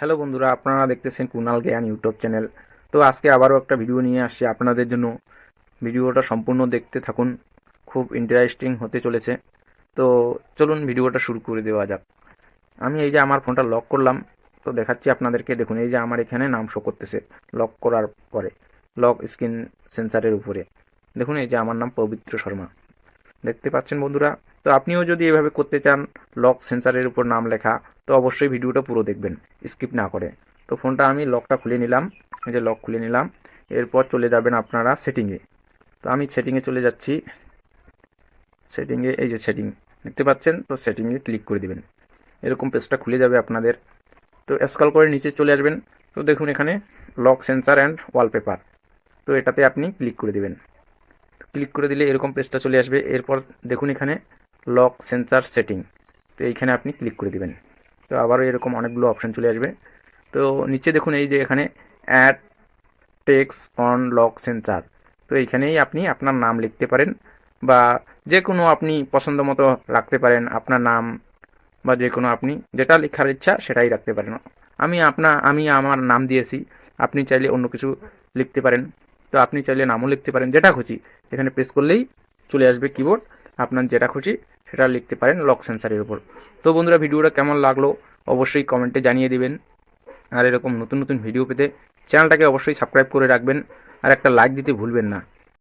Hello বন্ধুরা, আপনারা দেখতেছেন কুনাল জ্ঞান ইউটিউব চ্যানেল। তো আজকে আবারও একটা ভিডিও নিয়ে আসছি আপনাদের জন্য। ভিডিওটা সম্পূর্ণ দেখতে থাকুন, খুব ইন্টারেস্টিং হতে চলেছে। তো চলুন ভিডিওটা শুরু করে দেওয়া যাক। আমি এই যে আমার ফোনটা লক করলাম, তো দেখাচ্ছি আপনাদেরকে। দেখুন, এই যে আমার এখানে নাম শো করতেছে লক করার পরে লক স্ক্রিন সেন্সারের উপরে। দেখুন, এই যে আমার নাম পবিত্র শর্মা। দেখতে পাচ্ছেন বন্ধুরা তো আপনিও যদি এভাবে করতে চান লক সেন্সারের উপর নাম লেখা, তো অবশ্যই ভিডিওটা পুরো দেখবেন স্কিপ না করে। তো ফোনটা আমি লকটা খুলে নিলাম, এই যে লক খুলে নিলাম, এরপর চলে যাবেন আপনারা সেটিংয়ে তো আমি সেটিংয়ে চলে যাচ্ছি। সেটিংয়ে এই যে সেটিং দেখতে পাচ্ছেন? তো সেটিংয়ে ক্লিক করে দিবেন। এরকম পেজটা খুলে যাবে আপনাদের। তো স্কল করে নিচে চলে আসবেন। তো দেখুন এখানে লক সেন্সার অ্যান্ড ওয়ালপেপার তো এটাতে আপনি ক্লিক করে দিবেন। ক্লিক করে দিলে এরকম পেজটা চলে আসবে। এরপর দেখুন এখানে লক সেন্সার সেটিং তো এইখানে আপনি ক্লিক করে দিবেন। তো আবারও এরকম অনেকগুলো অপশান চলে আসবে। তো নিচে দেখুন এই যে এখানে add text on lock sensor তো এইখানেই আপনি আপনার নাম লিখতে পারেন বা যে কোনো আপনি পছন্দ মতো রাখতে পারেন আপনার নাম বা যে কোনো আপনি যেটা লেখার ইচ্ছা সেটাই রাখতে পারেন। আমি আপনা, আমি আমার নাম দিয়েছি, আপনি চাইলে অন্য কিছু লিখতে পারেন। তো আপনি চাইলে নামও লিখতে পারেন, যেটা খুশি। এখানে প্রেস করলেই চলে আসবে কিবোর্ড আপনার যেটা খুশি সেটা লিখতে পারেন লক সেন্সারের উপর। তো বন্ধুরা, ভিডিওটা কেমন লাগল অবশ্যই কমেন্টে জানিয়ে দিবেন। আর এরকম নতুন নতুন ভিডিও পেতে চ্যানেলটাকে অবশ্যই সাবস্ক্রাইব করে রাখবেন। আর একটা লাইক দিতে ভুলবেন না।